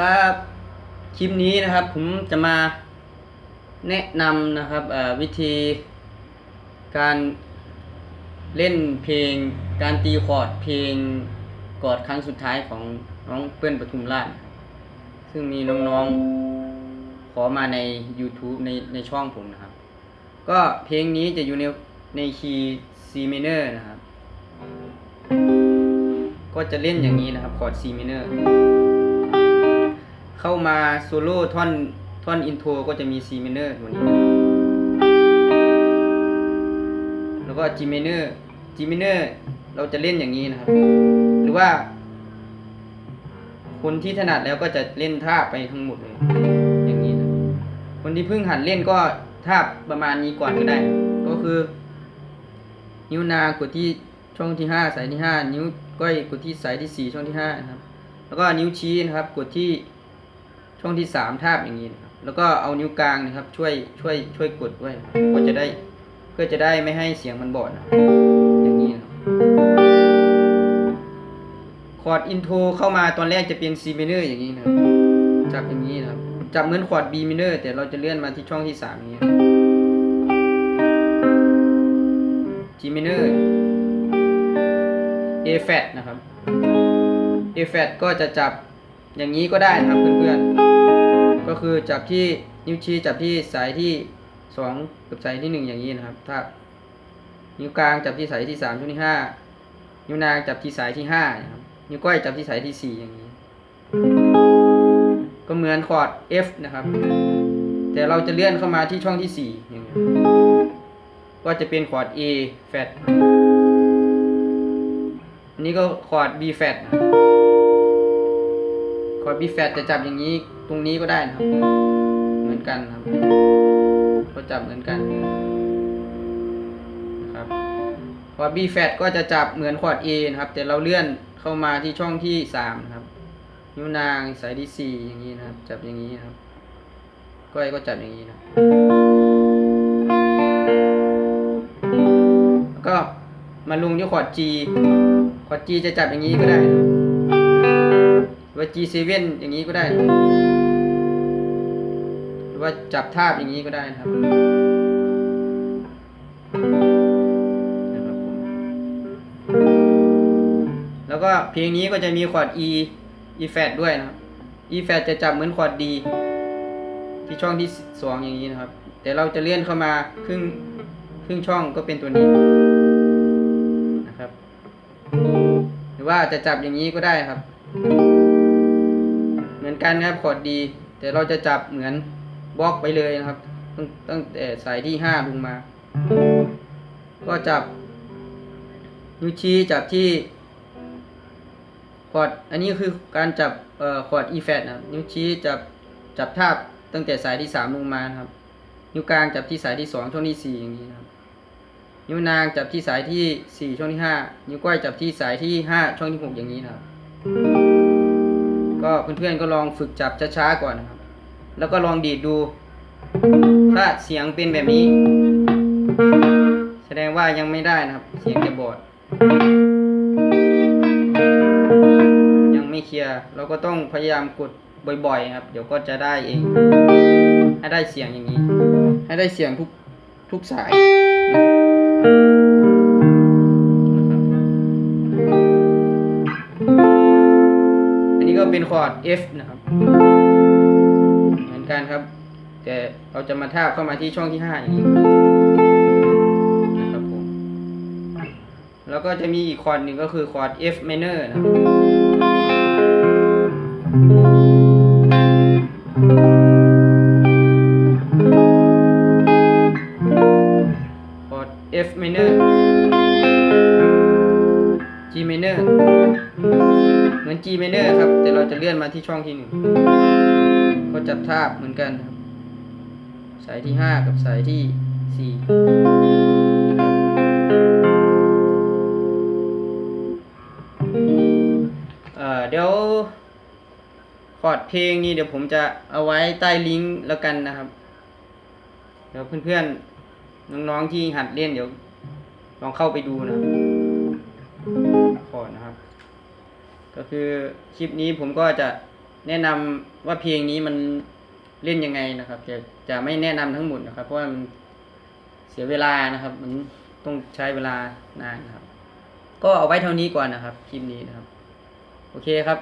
ครับ คลิปนี้นะครับผมจะมาแนะนำนะครับวิธีการเล่นเพลงการตีคอร์ดเพลงกอดครั้งสุดท้ายของน้องเปิ้ลปทุมราชซึ่งมีน้องๆขอมาใน YouTube ในในช่องผมนะครับ ก็เพลงนี้จะอยู่ในในคีย์ C minor นะครับ ก็จะเล่นอย่างนี้นะครับคอร์ด C minor เข้ามาโซโล่ท่อนท่อนอินโทรก็จะมี C minor ตัวนี้ แล้วก็ G minor G minor เราจะเล่นอย่างนี้นะครับ หรือว่า คนที่ถนัดแล้วก็จะเล่นท่าไปทั้งหมดเลย อย่างนี้นะคนที่เพิ่งหัดเล่นก็ท่าประมาณนี้ก่อนก็ได้ ก็คือ นิ้วนางกดที่ช่องที่ห้าสายที่ห้านิ้วก้อยกดที่สายที่สี่ช่องที่ห้านะครับ แล้วก็นิ้วชี้นะครับ กดที่ ช่องที่สามทาบอย่างนี้นะครับแล้วก็เอานิ้วกลางนะครับ ช่วยช่วยช่วยกดด้วยนะครับก็จะได้เพื่อจะได้ไม่ให้เสียงมันบอดนะอย่างนี้นะคอร์ดอินโทรเข้ามาตอนแรกจะเป็น C minor อย่างนี้นะจับอย่างนี้นะครับจับเหมือนคอร์ด B minor แต่เราจะเลื่อนมาที่ช่องที่สามอย่างนี้นะครับ G minor A flat นะครับ A flat ก็จะจับอย่างนี้ก็ได้นะครับเพื่อนๆ ก็คือจับที่นิ้วชี้จับที่สายที่สองกับสายที่หนึ่งอย่างนี้นะครับ ถ้า นิ้วกลางจับที่สายที่สามช่วงที่ห้านิ้วนางจับที่สายที่ห้านะครับนิ้วก้อยจับที่สายที่สี่อย่างนี้ ก็เหมือนคอร์ด F นะครับ แต่เราจะเลื่อนเข้ามาที่ช่องที่สี่อย่างนี้ก็จะเป็นคอร์ด A flat อันนี้ก็คอร์ด B flat คอร์ด B flat จะจับอย่างนี้ ตรงนี้ก็ได้นะครับ เหมือนกันครับ ก็จับเหมือนกันนะครับคอร์ด B flat ก็จะจับเหมือนคอร์ด A นะครับ แต่เราเลื่อนเข้ามาที่ช่องที่สามนะครับ นิ้วนางสายที่สี่อย่างนี้นะครับ จับอย่างนี้นะครับ ก้อยก็จับอย่างนี้นะแล้วก็มาลงที่คอร์ด G คอร์ด G จะจับอย่างนี้ก็ได้นะหรือว่า G7 อย่างนี้ก็ได้นะ รือว่าจับทาบอย่างนี้ก็ได้นะครับนะครับผมแล้วก็เพลงนี้ก็จะมีคอร์ด E E flat ด้วยนะครับ E flat จะจับเหมือนคอร์ด D ที่ช่องที่สองอย่างนี้นะครับ แต่เราจะเลื่อนเข้ามาครึ่งครึ่งช่องก็เป็นตัวนี้นะครับ หรือว่าจะจับอย่างนี้ก็ได้ครับ เหมือนกันครับคอร์ดดีแต่เราจะจับเหมือน บล็อกไปเลยนะครับ ตั้งตั้งแต่สายที่ห้าลงมา ก็จับนิ้วชี้จับที่คอร์ดอันนี้คือการจับเอ่อคอร์ด E flat นะครับนิ้วชี้จับจับทาบตั้งแต่สายที่สามลงมานะครับ นิ้วกลางจับที่สายที่สองช่วงที่สี่อย่างนี้นะครับ นิ้วนางจับที่สายที่สี่ช่องที่ห้านิ้วก้อยจับที่สายที่ห้าช่องที่หกอย่างนี้นะครับ ก็เพื่อนๆก็ลองฝึกจับช้าๆก่อนนะครับ แล้วก็ลองดีดดู ถ้าเสียงเป็นแบบนี้ แสดงว่ายังไม่ได้นะครับ เสียงจะบอด ยังไม่เคลียร์เราก็ต้องพยายามกดบ่อยๆครับ เดี๋ยวก็จะได้เอง ให้ได้เสียงอย่างนี้ ให้ได้เสียงทุกทุกสายอันนี้ก็เป็นคอร์ด F นะครับ กันครับ แต่เราจะมาทาบเข้ามาที่ช่องที่ห้าอย่างนี้นะครับผมแล้วก็จะมีอีกคอร์ดหนึ่งก็คือคอร์ด F minor นะครับคอร์ด F minor G minor เหมือน G minor ครับ แต่เราจะเลื่อนมาที่ช่องที่หนึ่ง ก็จับทาบเหมือนกันครับ สายที่ห้ากับสายที่สี่เอ่อเดี๋ยวคอร์ดเพลงนี้เดี๋ยวผมจะเอาไว้ใต้ลิงก์แล้วกันนะครับ เดี๋ยวเพื่อนๆ น้องๆที่หัดเล่นเดี๋ยวลองเข้าไปดูนะคอร์ดนะครับ ก็คือคลิปนี้ผมก็จะ แนะนำว่าเพลงนี้มันเล่นยังไงนะครับ จะจะไม่แนะนำทั้งหมดนะครับ เพราะว่ามันเสียเวลานะครับ มันต้องใช้เวลานานครับ ก็เอาไว้เท่านี้ก่อนนะครับคลิปนี้นะครับ โอเคครับ